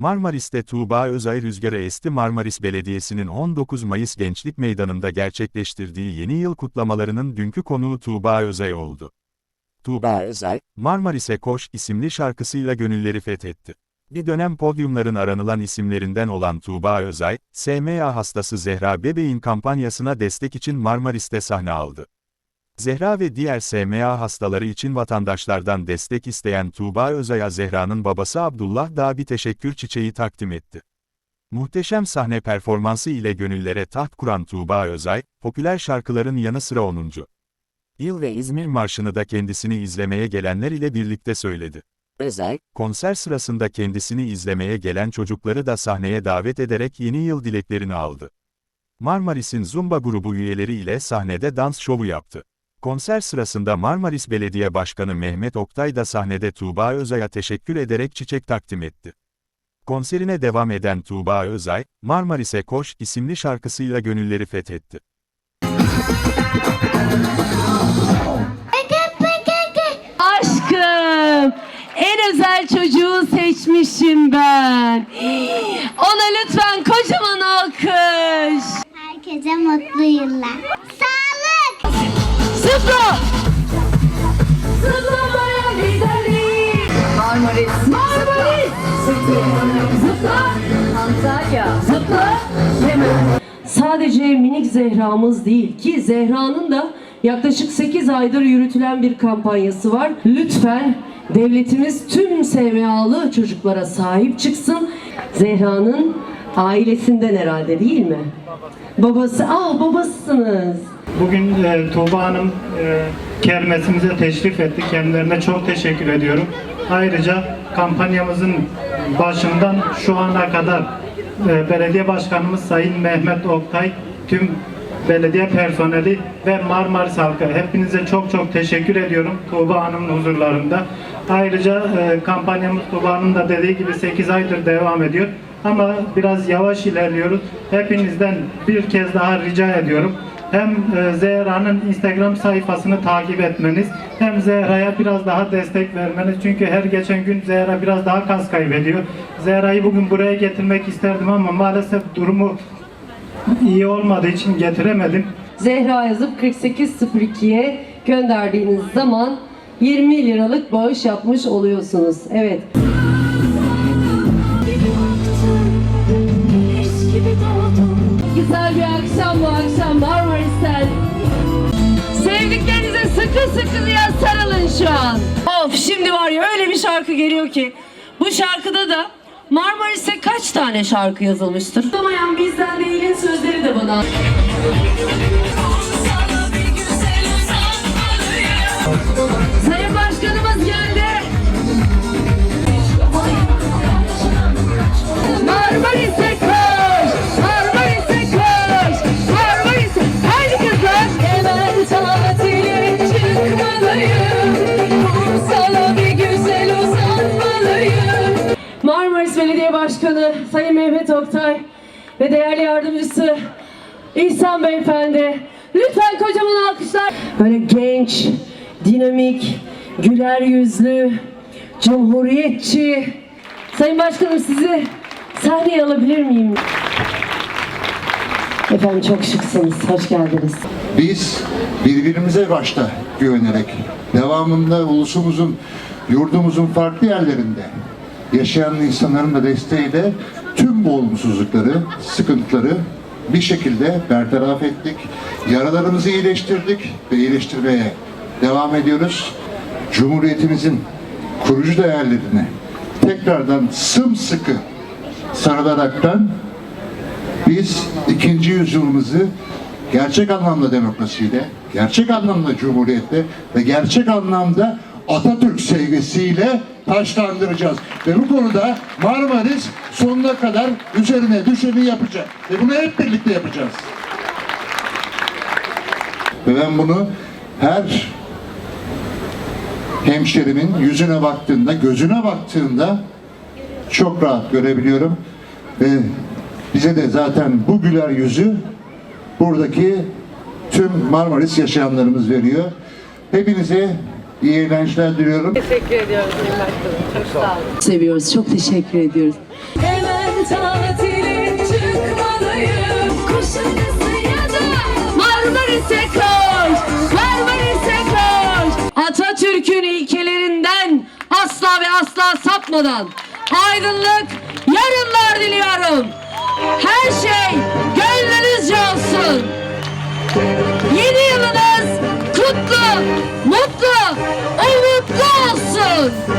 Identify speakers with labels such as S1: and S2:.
S1: Marmaris'te Tuğba Özay rüzgarı esti Marmaris Belediyesi'nin 19 Mayıs Gençlik Meydanı'nda gerçekleştirdiği yeni yıl kutlamalarının dünkü konuğu Tuğba Özay oldu. Tuğba Özay, Marmaris'e Koş isimli şarkısıyla gönülleri fethetti. Bir dönem podyumların aranılan isimlerinden olan Tuğba Özay, SMA hastası Zehra Bebeğin kampanyasına destek için Marmaris'te sahne aldı. Zehra ve diğer SMA hastaları için vatandaşlardan destek isteyen Tuğba Özay'a Zehra'nın babası Abdullah da bir teşekkür çiçeği takdim etti. Muhteşem sahne performansı ile gönüllere taht kuran Tuğba Özay, popüler şarkıların yanı sıra 10. Yıl ve İzmir Marşı'nı da kendisini izlemeye gelenler ile birlikte söyledi.
S2: Özay,
S1: Konser sırasında kendisini izlemeye gelen çocukları da sahneye davet ederek yeni yıl dileklerini aldı. Marmaris'in Zumba grubu üyeleri ile sahnede dans şovu yaptı. Konser sırasında Marmaris Belediye Başkanı Mehmet Oktay da sahnede Tuğba Özay'a teşekkür ederek çiçek takdim etti. Konserine devam eden Tuğba Özay, Marmaris'e Koş isimli şarkısıyla gönülleri fethetti.
S3: Aşkım, en özel çocuğu seçmişim ben. Ona lütfen kocaman alkış.
S4: Herkese mutlu yıllar. Sağlık.
S3: Zıpla! Zıplamaya gidelim. Marmaris. Marmaris. Zıpla. Antalya. Zıpla. Hemen. Sadece minik Zehra'mız değil ki Zehra'nın da yaklaşık 8 aydır yürütülen bir kampanyası var. Lütfen devletimiz tüm SMA'lı çocuklara sahip çıksın. Zehra'nın ailesinden herhalde değil mi? Babası, ah babasısınız.
S5: Bugün e, Tuğba Hanım e, kermesimize teşrif etti. Kendilerine çok teşekkür ediyorum. Ayrıca kampanyamızın başından şu ana kadar e, belediye başkanımız Sayın Mehmet Oktay, tüm belediye personeli ve Marmaris halkı hepinize çok çok teşekkür ediyorum Tuğba Hanım'ın huzurlarında. Ayrıca e, kampanyamız Tuğba Hanım da dediği gibi 8 aydır devam ediyor. Ama biraz yavaş ilerliyoruz. Hepinizden bir kez daha rica ediyorum hem e, Zehra'nın Instagram sayfasını takip etmeniz hem Zehra'ya biraz daha destek vermeniz. Çünkü her geçen gün Zehra biraz daha kas kaybediyor. Zehra'yı bugün buraya getirmek isterdim ama maalesef durumu iyi olmadığı için getiremedim.
S3: Zehra yazıp 4802'ye gönderdiğiniz zaman 20 liralık bağış yapmış oluyorsunuz. Evet. Güzel bir akşam bu akşam Marmaris'ten. Sevdiklerinize sıkı sıkı ya sarılın şu an. Of şimdi var ya öyle bir şarkı geliyor ki. Bu şarkıda da Marmaris'e kaç tane şarkı yazılmıştır? Tutamayan bizden değilin sözleri de bana. Sayın Mehmet Oktay ve değerli yardımcısı İhsan Beyefendi. Lütfen kocaman alkışlar. Böyle genç, dinamik, güler yüzlü, cumhuriyetçi. Sayın Başkanım sizi sahneye alabilir miyim? Efendim çok şıksınız. Hoş geldiniz.
S6: Biz birbirimize başta güvenerek devamında ulusumuzun, yurdumuzun farklı yerlerinde yaşayan insanların da desteğiyle tüm bu olumsuzlukları, sıkıntıları bir şekilde bertaraf ettik. Yaralarımızı iyileştirdik ve iyileştirmeye devam ediyoruz. Cumhuriyetimizin kurucu değerlerine tekrardan sımsıkı sarılaraktan biz ikinci yüzyılımızı gerçek anlamda demokrasiyle, gerçek anlamda cumhuriyetle ve gerçek anlamda Atatürk sevgisiyle taşlandıracağız. Ve bu konuda Marmaris sonuna kadar üzerine düşeni yapacak. Ve bunu hep birlikte yapacağız. Ve ben bunu her hemşerimin yüzüne baktığında, gözüne baktığında çok rahat görebiliyorum. Ve bize de zaten bu güler yüzü buradaki tüm Marmaris yaşayanlarımız veriyor. Hepinize iyi eğlenceler diliyorum.
S3: Seviyoruz. Çok teşekkür ediyoruz. tatile çıkmalıyım. Kuşadası da Marmaris'e koş, Marmaris'e koş. Atatürk'ün ilkelerinden asla ve asla sapmadan aydınlık yarınlar diliyorum. Her şey gönlünüzce olsun. soon.